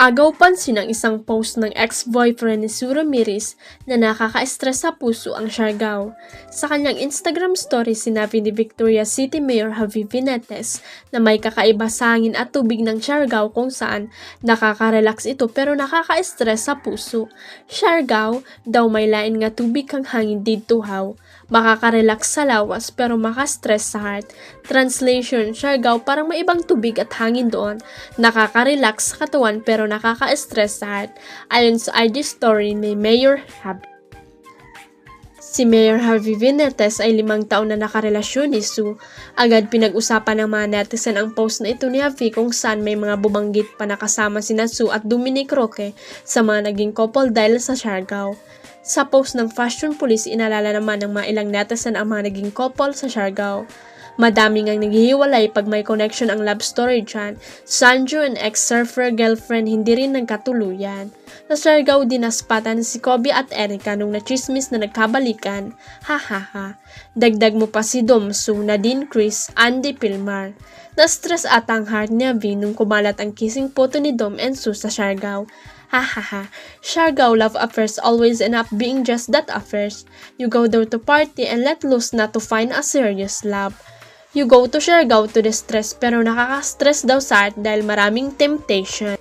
Agaw pansin ang isang post ng ex-boyfriend ni Sue Ramirez na nakaka-stress sa puso ang Siargao. Sa kanyang Instagram story, sinabi ni Victoria City Mayor Javi Vinetes na may kakaiba sa hangin at tubig ng Siargao kung saan nakaka-relax ito pero nakaka-stress sa puso. Siargao, daw may lain nga tubig kang hangin dito haw. Makaka-relax sa lawas pero maka-stress sa heart. Translation, Siargao parang may ibang tubig at hangin doon. Nakaka-relax sa katawan pero nakaka-stress sa heart. Ayon sa IG story ni Mayor Hab. Si Mayor Harvey Vinetes ay limang taon na nakarelasyon ni Sue. Agad pinag-usapan ng mga netizen ang post na ito ni Harvey kung saan may mga bubanggit pa nakasama sina Sue at Dominic Roque sa mga naging couple dahil sa Siargao. Sa post ng Fashion Police, inalala naman ng mga ilang netizen ang mga naging couple sa Siargao. Madami ngang naghihiwalay pag may connection ang love story dyan. Sanjo and ex-surfer girlfriend hindi rin nagkatuluyan. Sa Siargao dinaspatan si Kobe at Erica nung nachismis na nagkabalikan. Ha ha. Dagdag mo pa si Domsu, Nadine Chris, Andy Pilmar. Na-stress ata ang heart ni Avi nung kumalat ang kissing photo ni Dom and Sue sa Siargao. Ha ha ha. Siargao love affairs always end up being just that affairs. You go there to party and let loose not to find a serious love. You go to Siargao to distress pero nakaka-stress daw sa art dahil maraming temptation.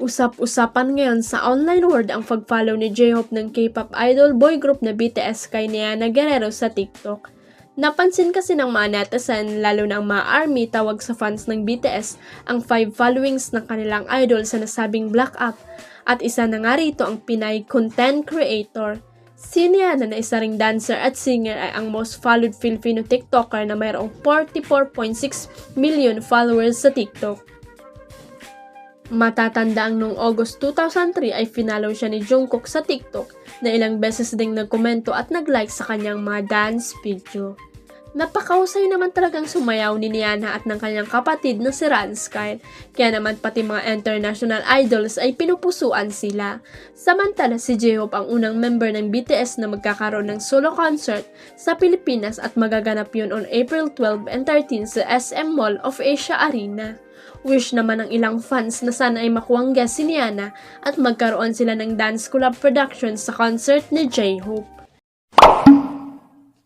Usap-usapan ngayon sa online world ang pag-follow ni J-Hope ng K-pop idol boy group na BTS kay Niana Guerrero sa TikTok. Napansin kasi ng mga netizen, lalo ng mga army tawag sa fans ng BTS, ang 5 followings ng kanilang idol sa nasabing Black Up. At isa na nga rito ang Pinay content creator. Si Niana na isa ring dancer at singer ay ang most followed Filipino TikToker na mayroong 44.6 million followers sa TikTok. Matatanda ang noong August 2003 ay finalo siya ni Jungkook sa TikTok na ilang beses ding nagkomento at nag-like sa kanyang mga dance video. Napakahusay naman talagang sumayaw ni Niana at ng kanyang kapatid na si Ranskyle, kaya naman pati mga international idols ay pinupusuan sila. Samantala si J-Hope ang unang member ng BTS na magkakaroon ng solo concert sa Pilipinas at magaganap yun on April 12 and 13 sa SM Mall of Asia Arena. Wish naman ng ilang fans na sana ay makuwang guest si Niana at magkaroon sila ng dance collab production sa concert ni J-Hope.